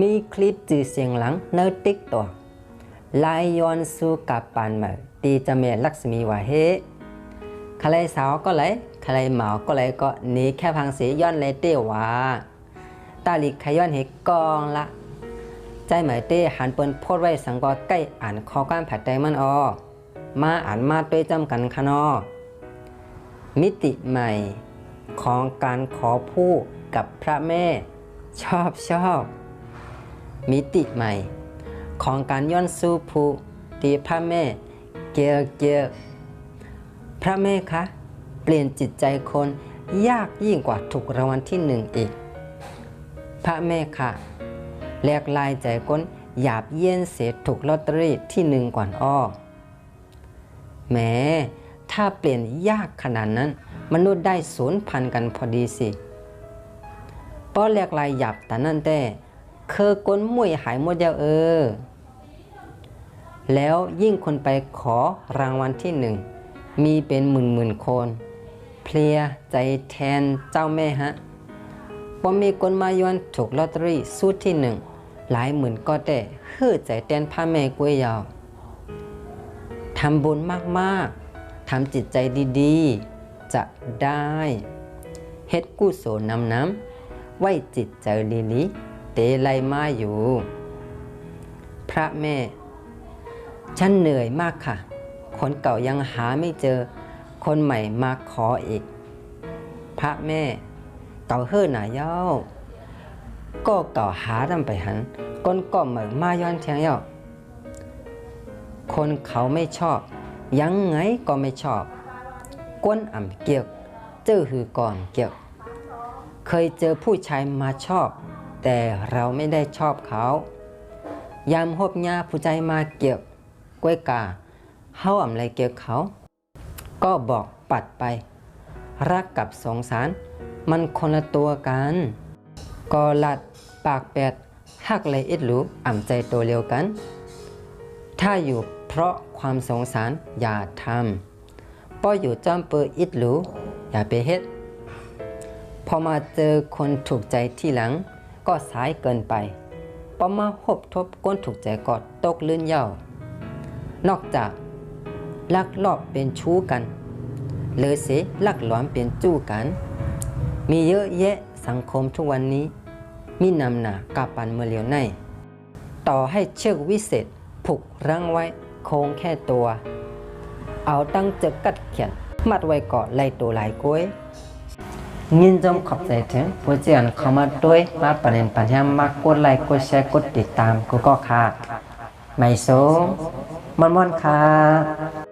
มีคลิปจือเสียงหลังในติ๊กตัวลายยอนสู้กับปานเหมอตีจะเมลักษมีว่าเฮใครสาวก็เลยใครเหมาก็เลยก็หนีแค่พังสีย้อนเลยเตี้ยว่าตาลิกขย้อนเหกองละใจเหมยเต้หันเปิ้นโพดไว้สังกอใกล้อ่านข้อการผัดใจมันออมาอ่านมาด้วยจำกันคะนอมิติใหม่ของการขอผู้กับพระแม่ ชอบชอบ มิติใหม่ ของการย้อนสู้ผู้ตีพระแม่เกียวเกียวพระแม่คะ เปลี่ยนจิตใจคนยากยิ่งกว่าถูกรางวัลที่หนึ่งอีก พระแม่ค่ะแลกลายใจก้นหยาบเยี่ยนเสียถูกลอตเตอรี่ที่หนึ่งก่อนอ้อแหม้ถ้าเปลี่ยนยากขนาดนั้น มนุษย์ได้ศูนย์พันกันพอดีสิป้อแลกลายหยาบแต่นั่นแต่ คอก้นมวยหายหมดยาวเออ แล้วยิ่งคนไปขอรางวัลที่หนึ่ง มีเป็นหมื่นหมื่นคน เพลียใจแทนเจ้าแม่ฮะพอมีคนมายวนถูกลอตเตอรี่สูตรที่หนึ่ง หลายหมื่นก็แต่ฮือใจเต้นพ่อแม่กล้วยยาวทำบุญมากๆทำจิตใจดีๆ จะได้เฮ็ดกุศลนำน้ำไว้จิตใจลีลี เตไลมาอยู่ พระแม่ ฉันเหนื่อยมากค่ะ คนเก่ายังหาไม่เจอ คนใหม่มาขออีก พระแม่ เก่าเฮือหน่าเย้า ก็เก่าหาดำไปหันก้นก็เหมือนมาย้อนเทียงเย้า คนเขาไม่ชอบ ยังไงก็ไม่ชอบ ก้นอ่ำเกียก เจอหือก่อนเกียก เคยเจอผู้ชายมาชอบ แต่เราไม่ได้ชอบเขายามหบยาผู้ใจมาเกี่ยวกล้วยกาเฮาอ่ำไรเกี่ยวเขา ก็บอกปัดไป รักกับสงสาร มันคนละตัวกันกอลัดปากแปดหักเลยอิดหรูอ่ำใจตัวเร็วกัน ถ้าอยู่เพราะความสงสารอย่าทำป้ออยู่จอมเปอร์อิดหรูอย่าไปเฮ็ด พอมาเจอคนถูกใจที่หลัง ก็สายเกินไปพอมาหบทบก้นถูกใจก็ตกลื่นเย่านอกจากลักลอบเป็นชู้กันเลยเสลักหลอนเป็นจู้กัน มีเยอะแยะสังคมทุกวันนี้ มีนำหนากาปันเมื่อเลียวใน ต่อให้เชือกวิเศษผูกรั้งไว้โค้งแค่ตัว เอาตั้งเจอกัดเขียนมัดไว้เกาะไล่ตัวหลายก้วย ยินจมขอบใจถึงผู้เจียนเข้ามาด้วยมาประเด็นปัญหามากกดไลค์กดแชร์กดติดตามก็ก็ค่ะ ไม่สูงมันม่อนค่ะ